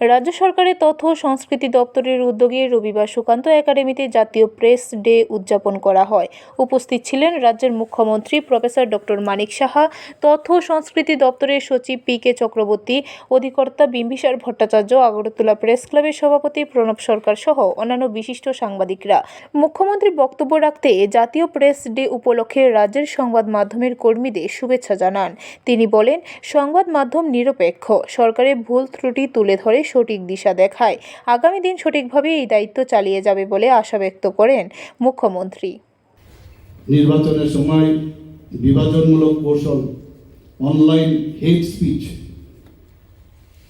রাজ্য সরকারের তথ্য সংস্কৃতি দপ্তরের উদ্যোগে রবিবার সুকান্ত একাডেমিতে জাতীয় প্রেস ডে উদযাপন করা হয়। উপস্থিত ছিলেন রাজ্যের মুখ্যমন্ত্রী প্রফেসর ডক্টর মানিক সাহা, তথ্য সংস্কৃতি দপ্তরের সচিব পি কে চক্রবর্তী, অধিকর্তা বিম্বিসার ভট্টাচার্য, আগরতলা প্রেস ক্লাবের সভাপতি প্রণব সরকার সহ অন্যান্য বিশিষ্ট সাংবাদিকরা। মুখ্যমন্ত্রী বক্তব্য রাখতে জাতীয় প্রেস ডে উপলক্ষে রাজ্যের সংবাদ মাধ্যমের কর্মীদের শুভেচ্ছা জানান। তিনি বলেন, সংবাদ মাধ্যম নিরপেক্ষ, সরকারের ভুল ত্রুটি তুলে ধরে সঠিক দিশা দেখায়। আগামী দিন সঠিকভাবে এই দায়িত্ব চালিয়ে যাবে বলে আশা ব্যক্ত করেন মুখ্যমন্ত্রী। নির্বাচনের সময় বিভাজনমূলক কৌশল অনলাইন হেট স্পিচ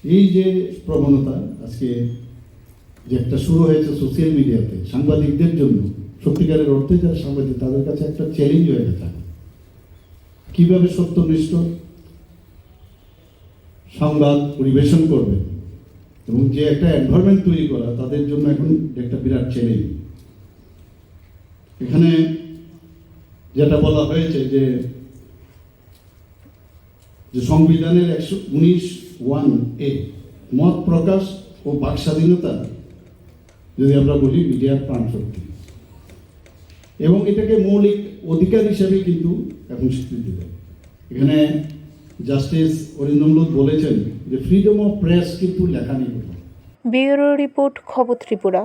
এই যে প্রবণতা আজকে যে একটা শুরু হয়েছে সোশ্যাল মিডিয়াতে সাংবাদিকদের জন্য, সত্যিকারের অর্থে যারা সাংবাদিক, তাদের কাছে একটা চ্যালেঞ্জ হয়ে গেছে। কীভাবে সত্যনিষ্ঠ সংবাদ পরিবেশন করবে? এবং যে একটা এনভায়রনমেন্ট তৈরি করা, তাদের জন্য এখন একটা বিরাট চ্যালেঞ্জ এখানে যেটা বলা হয়েছে যে যে সংবিধানের একশো উনিশ ওয়ান এ মত প্রকাশ ও বাক স্বাধীনতা, যদি আমরা বলি মিডিয়ার প্রাণ শক্তি। এবং এটাকে মৌলিক অধিকার হিসেবে কিন্তু এখন স্বীকৃতি দেয়। এখানে জাস্টিস অরিন্দমলোক বলেছেন যে ফ্রিডম অফ প্রেস কিন্তু লেখা নেই। ব্যুরো রিপোর্ট খবর ত্রিপুরা